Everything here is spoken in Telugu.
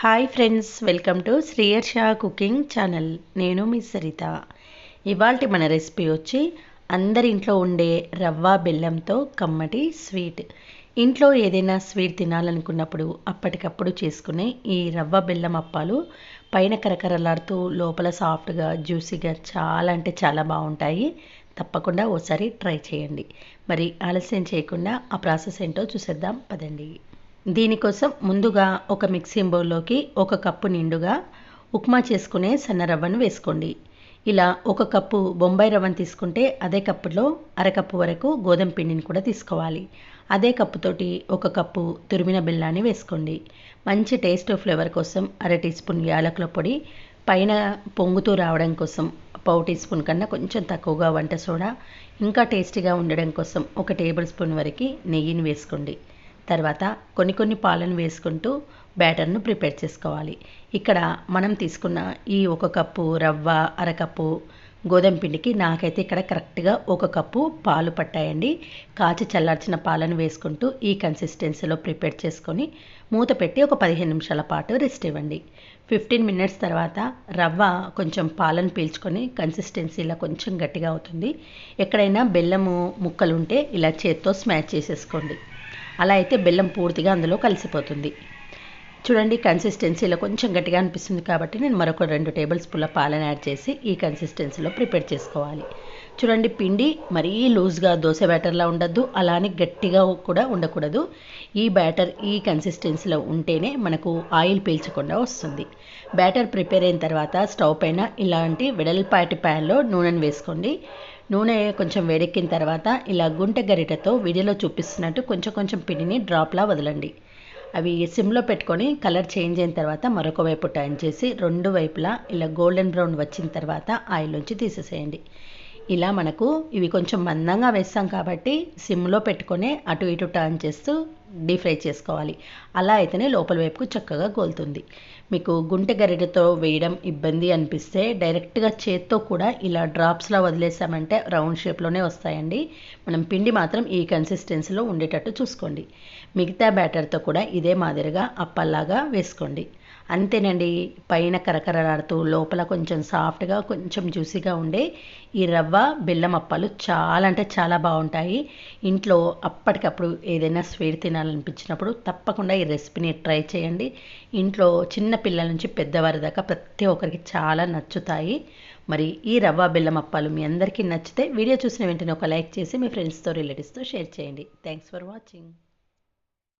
Hi friends welcome to Sriyarsha cooking channel నేను మీ సరిత. ఇవాళ మన రెసిపీ వచ్చి అందరి ఇంట్లో ఉండే రవ్వ బెల్లంతో కమ్మటి స్వీట్. ఇంట్లో ఏదైనా స్వీట్ తినాలనుకున్నప్పుడు అప్పటికప్పుడు చేసుకునే ఈ రవ్వ బెల్లం అప్పాలు పైన కరకరలాడుతూ లోపల సాఫ్ట్గా జ్యూసీగా చాలా అంటే చాలా బాగుంటాయి. తప్పకుండా ఓసారి ట్రై చేయండి. మరి ఆలస్యం చేయకుండా ఆ ప్రాసెస్ ఏంటో చూసేద్దాం. పదండి. దీనికోసం ముందుగా ఒక మిక్సింగ్ బౌల్లోకి ఒక కప్పు నిండుగా ఉప్మా చేసుకునే సన్న రవ్వను వేసుకోండి. ఇలా ఒక కప్పు బొంబాయి రవ్వను తీసుకుంటే అదే కప్పులో అరకప్పు వరకు గోధుమ పిండిని కూడా తీసుకోవాలి. అదే కప్పుతోటి ఒక కప్పు తురిమిన బెల్లాన్ని వేసుకోండి. మంచి టేస్ట్ ఫ్లేవర్ కోసం అర టీ స్పూన్ యాలకుల పొడి పైన పొంగుతూ రావడం కోసం పావు టీ స్పూన్ కన్నా కొంచెం తక్కువగా వంట సోడా ఇంకా టేస్టీగా ఉండడం కోసం ఒక టేబుల్ స్పూన్ వరకు నెయ్యిని వేసుకోండి. తర్వాత కొన్ని కొన్ని పాలను వేసుకుంటూ బ్యాటర్ను ప్రిపేర్ చేసుకోవాలి. ఇక్కడ మనం తీసుకున్న ఈ ఒక కప్పు రవ్వ అరకప్పు గోధుమ పిండికి నాకైతే ఇక్కడ కరెక్ట్గా ఒక కప్పు పాలు పట్టాయండి. కాచి చల్లార్చిన పాలను వేసుకుంటూ ఈ కన్సిస్టెన్సీలో ప్రిపేర్ చేసుకొని మూత పెట్టి ఒక పదిహేను నిమిషాల పాటు రెస్ట్ ఇవ్వండి. ఫిఫ్టీన్ మినిట్స్ తర్వాత రవ్వ కొంచెం పాలను పీల్చుకొని కన్సిస్టెన్సీలా కొంచెం గట్టిగా అవుతుంది. ఎక్కడైనా బెల్లము ముక్కలు ఉంటే ఇలా చేత్తో స్మాష్ చేసేసుకోండి. అలా అయితే బెల్లం పూర్తిగా అందులో కలిసిపోతుంది. చూడండి కన్సిస్టెన్సీలో కొంచెం గట్టిగా అనిపిస్తుంది కాబట్టి నేను మరొక రెండు టేబుల్ స్పూన్ల పాలను యాడ్ చేసి ఈ కన్సిస్టెన్సీలో ప్రిపేర్ చేసుకోవాలి. చూడండి పిండి మరీ లూజ్గా దోశ బ్యాటర్లా ఉండద్దు అలానే గట్టిగా కూడా ఉండకూడదు. ఈ బ్యాటర్ ఈ కన్సిస్టెన్సీలో ఉంటేనే మనకు ఆయిల్ పీల్చకుండా వస్తుంది. బ్యాటర్ ప్రిపేర్ అయిన తర్వాత స్టవ్ పైన ఇలాంటి వెడల్పాటి ప్యాన్లో నూనెను వేసుకోండి. నూనె కొంచెం వేడెక్కిన తర్వాత ఇలా గుంట గరిటెతో వీడియోలో చూపిస్తున్నట్టు కొంచెం కొంచెం పిండిని డ్రాప్లా వదలండి. అవి సిమ్లో పెట్టుకొని కలర్ చేంజ్ అయిన తర్వాత మరొక వైపు టర్న్ చేసి రెండు వైపులా ఇలా గోల్డెన్ బ్రౌన్ వచ్చిన తర్వాత ఆయిల్ నుంచి తీసేసేయండి. ఇలా మనకు ఇవి కొంచెం మందంగా వేస్తాం కాబట్టి సిమ్లో పెట్టుకొని అటు ఇటు టర్న్ చేస్తూ డీప్ ఫ్రై చేసుకోవాలి. అలా అయితేనే లోపల వైపుకు చక్కగా గోలుతుంది. మీకు గుంటె గరిటెతో వేయడం ఇబ్బంది అనిపిస్తే డైరెక్ట్గా చేత్తో కూడా ఇలా డ్రాప్స్లా వదిలేసామంటే రౌండ్ షేప్లోనే వస్తాయండి. మనం పిండి మాత్రం ఈ కన్సిస్టెన్సీలో ఉండేటట్టు చూసుకోండి. మిగతా బ్యాటర్తో కూడా ఇదే మాదిరిగా అప్పల్లాగా వేసుకోండి. అంతేనండి పైన కరకరలాడుతూ లోపల కొంచెం సాఫ్ట్గా కొంచెం జ్యూసీగా ఉండే ఈ రవ్వ బెల్లం అప్పాలు చాలా అంటే చాలా బాగుంటాయి. ఇంట్లో అప్పటికప్పుడు ఏదైనా స్వీట్ తినాలనిపించినప్పుడు తప్పకుండా ఈ రెసిపీని ట్రై చేయండి. ఇంట్లో చిన్న పిల్లల నుంచి పెద్దవారి దాకా ప్రతి ఒక్కరికి చాలా నచ్చుతాయి. మరి ఈ రవ్వ బెల్లం అప్పాలు మీ అందరికీ నచ్చితే వీడియో చూసిన వెంటనే ఒక లైక్ చేసి మీ ఫ్రెండ్స్తో రిలేటివ్స్తో షేర్ చేయండి. Thanks for watching.